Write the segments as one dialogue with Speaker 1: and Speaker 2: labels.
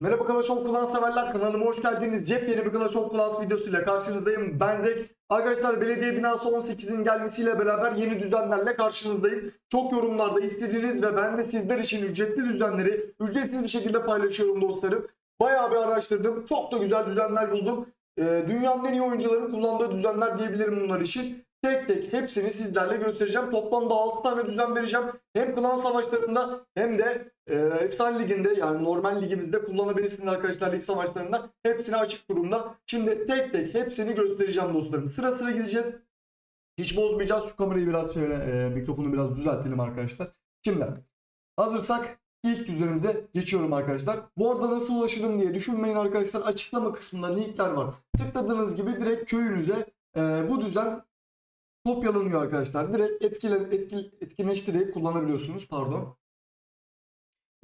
Speaker 1: Merhaba Clash of Clans severler kanalıma hoş geldiniz. Yepyeni bir Clash of Clans videosuyla karşınızdayım. Ben Zek. Arkadaşlar belediye binası 18'in gelmesiyle beraber yeni düzenlerle karşınızdayım. Çok yorumlarda istediğiniz ve ben de sizler için ücretli düzenleri ücretsiz bir şekilde paylaşıyorum dostlarım. Bayağı bir araştırdım. Çok da güzel düzenler buldum. Ee, dünyanın en iyi oyuncuların kullandığı düzenler diyebilirim bunlar için. Tek tek hepsini sizlerle göstereceğim. Toplamda 6 tane düzen vereceğim. Hem klan savaşlarında hem de e, Efsane Ligi'nde yani normal ligimizde kullanabilirsiniz arkadaşlar lig savaşlarında. Hepsini açık durumda. Şimdi tek tek hepsini göstereceğim dostlarım. Sıra sıra gideceğiz. Hiç bozmayacağız. Şu kamerayı biraz şöyle e, mikrofonu biraz düzeltelim arkadaşlar. Şimdi hazırsak ilk düzenimize geçiyorum arkadaşlar. Bu arada nasıl ulaşırım diye düşünmeyin arkadaşlar. Açıklama kısmında linkler var. Tıkladığınız gibi direkt köyünüze e, bu düzen kopyalanıyor arkadaşlar. Direkt etkilen, etkil, etkinleştirerek kullanabiliyorsunuz. Pardon.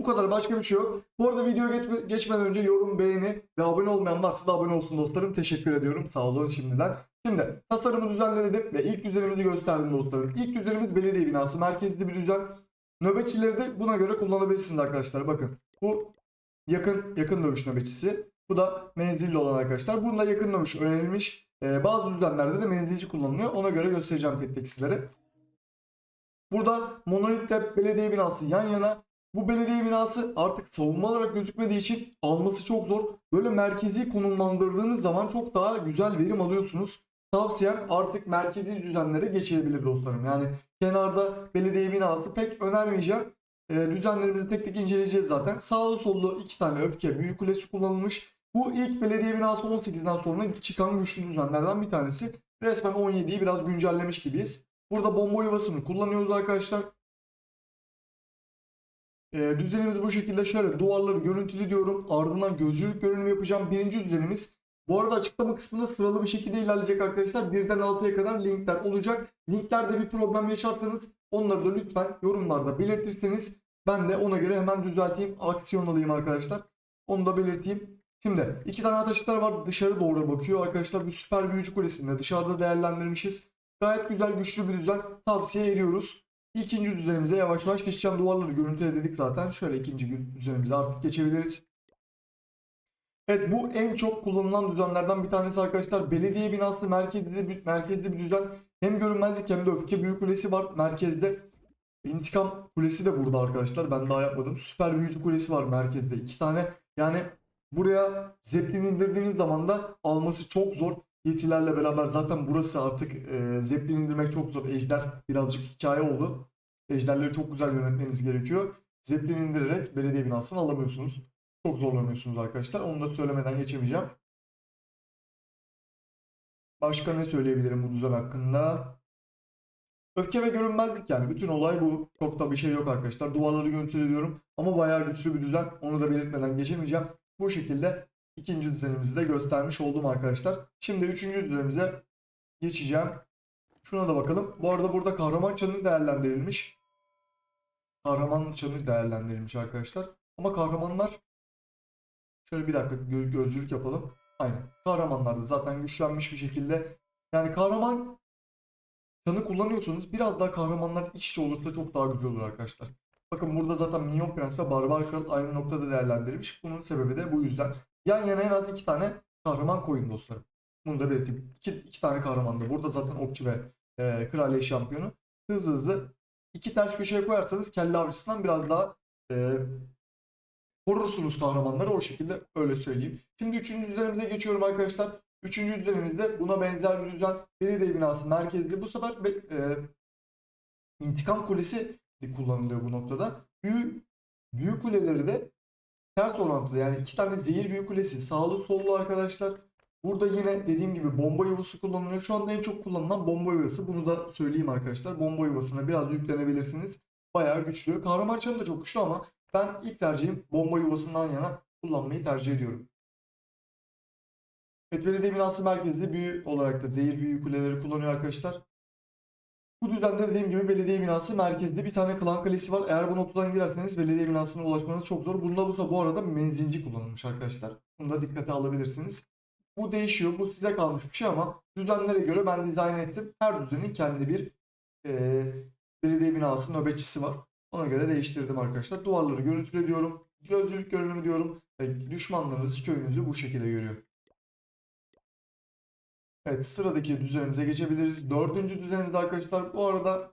Speaker 1: Bu kadar başka bir şey yok. Bu arada video geçme- geçmeden önce yorum, beğeni ve abone olmayan varsa da abone olsun dostlarım. Teşekkür ediyorum. Sağ olun şimdiden. Şimdi tasarımı düzenledim ve ilk düzenimizi gösterdim dostlarım. İlk düzenimiz belediye binası. Merkezli bir düzen. Nöbetçileri de buna göre kullanabilirsiniz arkadaşlar. Bakın bu yakın yakın dövüş nöbetçisi. Bu da menzilli olan arkadaşlar. Bunda yakın dövüş öğrenilmiş. Ee, bazı düzenlerde de menzilci kullanılıyor. Ona göre göstereceğim tek tek sizlere. Burada monolitle belediye binası yan yana. Bu belediye binası artık savunma olarak gözükmediği için alması çok zor. Böyle merkezi konumlandırdığınız zaman çok daha güzel verim alıyorsunuz. Tavsiyem artık merkezi düzenlere geçilebilir dostlarım. Yani kenarda belediye binası pek önermeyeceğim. Ee, düzenlerimizi tek tek inceleyeceğiz zaten. Sağlı sollu iki tane öfke büyük kulesi kullanılmış. Bu ilk belediye binası 18'den sonra çıkan güçlü düzenlerden bir tanesi. Resmen 17'yi biraz güncellemiş gibiyiz. Burada bomba yuvasını kullanıyoruz arkadaşlar. Ee, düzenimiz bu şekilde şöyle duvarları görüntülü diyorum. Ardından gözcülük görünümü yapacağım. Birinci düzenimiz. Bu arada açıklama kısmında sıralı bir şekilde ilerleyecek arkadaşlar. Birden 6'ya kadar linkler olacak. Linklerde bir problem yaşarsanız onları da lütfen yorumlarda belirtirseniz ben de ona göre hemen düzelteyim. Aksiyon alayım arkadaşlar. Onu da belirteyim. Şimdi iki tane ateşler var dışarı doğru bakıyor arkadaşlar. Bu süper büyücü kulesinde dışarıda değerlendirmişiz. Gayet güzel güçlü bir düzen tavsiye ediyoruz. İkinci düzenimize yavaş yavaş geçeceğim. Duvarları görüntüle dedik zaten. Şöyle ikinci düzenimize artık geçebiliriz. Evet bu en çok kullanılan düzenlerden bir tanesi arkadaşlar. Belediye binası merkezde bir, merkezde bir düzen. Hem görünmezlik hem de öfke büyük kulesi var merkezde. İntikam kulesi de burada arkadaşlar. Ben daha yapmadım. Süper büyücü kulesi var merkezde. iki tane. Yani buraya zeplin indirdiğiniz zaman da alması çok zor. Yetilerle beraber zaten burası artık e, zeplin indirmek çok zor. Ejder birazcık hikaye oldu. Ejderleri çok güzel yönetmeniz gerekiyor. Zeplin indirerek belediye binasını alamıyorsunuz. Çok zorlanıyorsunuz arkadaşlar. Onu da söylemeden geçemeyeceğim. Başka ne söyleyebilirim bu düzen hakkında? Öfke ve görünmezlik yani. Bütün olay bu. Çok da bir şey yok arkadaşlar. Duvarları görüntülü ediyorum. Ama bayağı güçlü bir düzen. Onu da belirtmeden geçemeyeceğim. Bu şekilde ikinci düzenimizi de göstermiş oldum arkadaşlar. Şimdi üçüncü düzenimize geçeceğim. Şuna da bakalım. Bu arada burada kahraman çanı değerlendirilmiş. Kahraman çanı değerlendirilmiş arkadaşlar. Ama kahramanlar şöyle bir dakika gö- gözcülük yapalım. Aynen. Kahramanlar da zaten güçlenmiş bir şekilde. Yani kahraman çanı kullanıyorsanız biraz daha kahramanlar iç içe olursa çok daha güzel olur arkadaşlar. Bakın burada zaten Minyon Prens ve Barbar Kral aynı noktada değerlendirilmiş. Bunun sebebi de bu yüzden. Yan yana en az iki tane kahraman koyun dostlarım. Bunu da belirteyim. İki, iki tane kahraman da. Burada zaten okçu ve e, kraliye şampiyonu. Hızlı hızlı iki ters köşeye koyarsanız kelle avcısından biraz daha e, korursunuz kahramanları o şekilde öyle söyleyeyim. Şimdi üçüncü düzenimize geçiyorum arkadaşlar. Üçüncü düzenimizde buna benzer bir düzen. Belediye binası merkezli. Bu sefer be- e, intikam kulesi kullanılıyor bu noktada. Büyük, büyük kuleleri de ters orantılı. Yani iki tane zehir büyük kulesi. Sağlı sollu arkadaşlar. Burada yine dediğim gibi bomba yuvası kullanılıyor. Şu anda en çok kullanılan bomba yuvası. Bunu da söyleyeyim arkadaşlar. Bomba yuvasına biraz yüklenebilirsiniz. Bayağı güçlü. Kahraman çanı da çok güçlü ama ben ilk tercihim bomba yuvasından yana kullanmayı tercih ediyorum. Evet belediye binası merkezli büyü olarak da zehir büyü kuleleri kullanıyor arkadaşlar. Bu düzende dediğim gibi belediye binası merkezde bir tane klan kalesi var. Eğer bu noktadan girerseniz belediye binasına ulaşmanız çok zor. Bunda bu, bu arada menzilci kullanılmış arkadaşlar. Bunu da dikkate alabilirsiniz. Bu değişiyor. Bu size kalmış bir şey ama düzenlere göre ben dizayn ettim. Her düzenin kendi bir eee, belediye binası nöbetçisi var. Ona göre değiştirdim arkadaşlar. Duvarları görüntüle diyorum. Gözcülük görünümü diyorum. ve düşmanlarınız köyünüzü bu şekilde görüyor. Evet sıradaki düzenimize geçebiliriz. Dördüncü düzenimiz arkadaşlar bu arada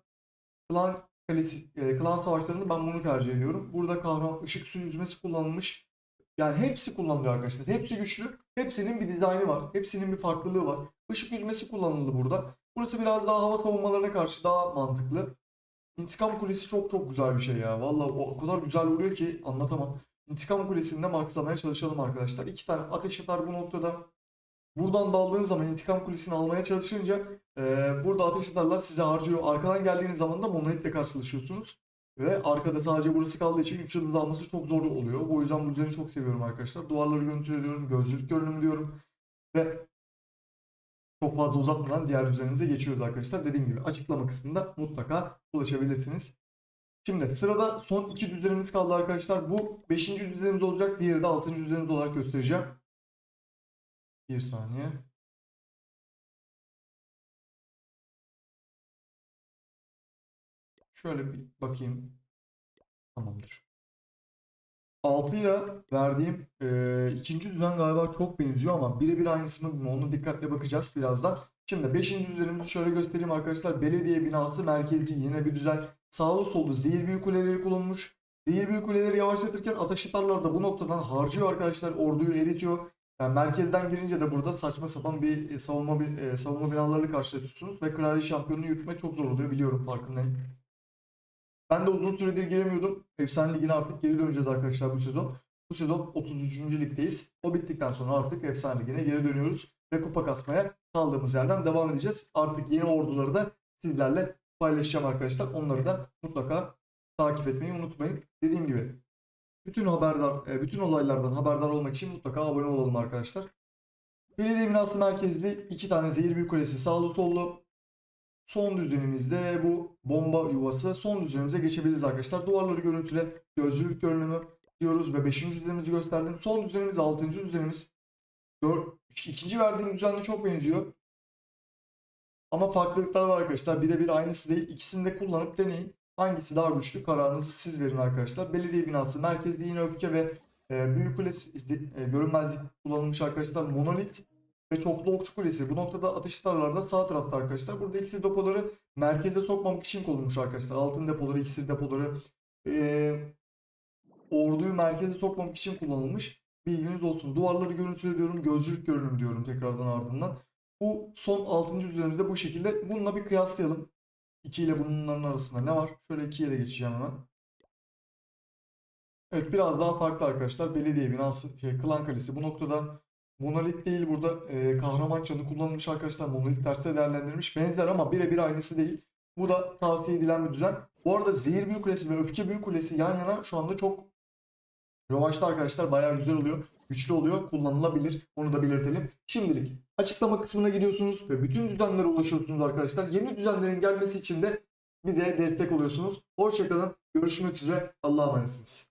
Speaker 1: klan, kalesi, e, klan savaşlarında ben bunu tercih ediyorum. Burada kahraman ışık su yüzmesi kullanılmış. Yani hepsi kullanılıyor arkadaşlar. Hepsi güçlü. Hepsinin bir dizaynı var. Hepsinin bir farklılığı var. Işık yüzmesi kullanıldı burada. Burası biraz daha hava savunmalarına karşı daha mantıklı. İntikam Kulesi çok çok güzel bir şey ya. Vallahi o, kadar güzel oluyor ki anlatamam. İntikam Kulesi'nde markslamaya çalışalım arkadaşlar. İki tane ateş atar bu noktada. Buradan daldığınız zaman intikam kulesini almaya çalışınca eee, burada ateş atarlar size harcıyor. Arkadan geldiğiniz zaman da monolitle karşılaşıyorsunuz. Ve arkada sadece burası kaldığı için 3 yıldız alması çok zor oluyor. O yüzden bu düzeni çok seviyorum arkadaşlar. Duvarları kontrol ediyorum. Gözlük görünümü diyorum. Ve çok fazla uzatmadan diğer düzenimize geçiyoruz arkadaşlar. Dediğim gibi açıklama kısmında mutlaka ulaşabilirsiniz. Şimdi sırada son iki düzenimiz kaldı arkadaşlar. Bu 5. düzenimiz olacak. Diğeri de 6. düzenimiz olarak göstereceğim. Bir saniye. Şöyle bir bakayım. Tamamdır. 6 ile verdiğim eee, ikinci düzen galiba çok benziyor ama birebir aynısı mı. Onu dikkatle bakacağız birazdan. Şimdi 5. düzenimizi şöyle göstereyim arkadaşlar. Belediye binası merkezli yine bir düzen. Sağlı sollu zehir büyük kuleleri kullanılmış. Zehir büyük kuleleri yavaşlatırken ateş atarlar da bu noktadan harcıyor arkadaşlar. Orduyu eritiyor. Yani merkezden girince de burada saçma sapan bir e, savunma bir e, savunma binalarıyla karşılaşıyorsunuz ve kraliçe şampiyonunu yutmak çok zor oluyor biliyorum farkındayım. Ben de uzun süredir giremiyordum. Efsane Ligi'ne artık geri döneceğiz arkadaşlar bu sezon. Bu sezon 33. ligdeyiz. O bittikten sonra artık Efsane Ligi'ne geri dönüyoruz ve kupa kasmaya kaldığımız yerden devam edeceğiz. Artık yeni orduları da sizlerle paylaşacağım arkadaşlar. Onları da mutlaka takip etmeyi unutmayın. Dediğim gibi bütün haberdar, e, bütün olaylardan haberdar olmak için mutlaka abone olalım arkadaşlar. Belediye binası merkezli iki tane zehir büyük kulesi sağlı sollu. Son düzenimizde bu bomba yuvası. Son düzenimize geçebiliriz arkadaşlar. Duvarları görüntüle gözcülük görünümü diyoruz ve 5. düzenimizi gösterdim. Son düzenimiz 6. düzenimiz. Dör, ikinci verdiğim düzenle çok benziyor. Ama farklılıklar var arkadaşlar. Birebir aynısı değil. İkisini de kullanıp deneyin. Hangisi daha güçlü kararınızı siz verin arkadaşlar. Belediye binası merkezli yine öfke ve e, büyük kule e, görünmezlik kullanılmış arkadaşlar. Monolit ve çoklu okçu kulesi. Bu noktada atış tarlalarda sağ tarafta arkadaşlar. Burada iksir depoları merkeze sokmamak için konulmuş arkadaşlar. Altın depoları, iksir depoları e, orduyu merkeze sokmamak için kullanılmış. Bilginiz olsun. Duvarları görüntüle diyorum. Gözcülük görünüm diyorum tekrardan ardından. Bu son 6. düzenimizde bu şekilde. Bununla bir kıyaslayalım. 2 ile bunların arasında ne var? Şöyle 2'ye de geçeceğim hemen. Evet biraz daha farklı arkadaşlar. Belediye binası, şey, Klan Kalesi bu noktada monolit değil burada e, kahraman çanı kullanılmış arkadaşlar. Monolit terste değerlendirilmiş. Benzer ama birebir aynısı değil. Bu da tavsiye edilen bir düzen. Bu arada Zehir Büyük Kulesi ve Öfke Büyük Kulesi yan yana şu anda çok revaçta arkadaşlar. Bayağı güzel oluyor. Güçlü oluyor. Kullanılabilir. Onu da belirtelim. Şimdilik açıklama kısmına gidiyorsunuz ve bütün düzenlere ulaşıyorsunuz arkadaşlar. Yeni düzenlerin gelmesi için de bize destek oluyorsunuz. Hoşçakalın. Görüşmek üzere. Allah'a emanetsiniz.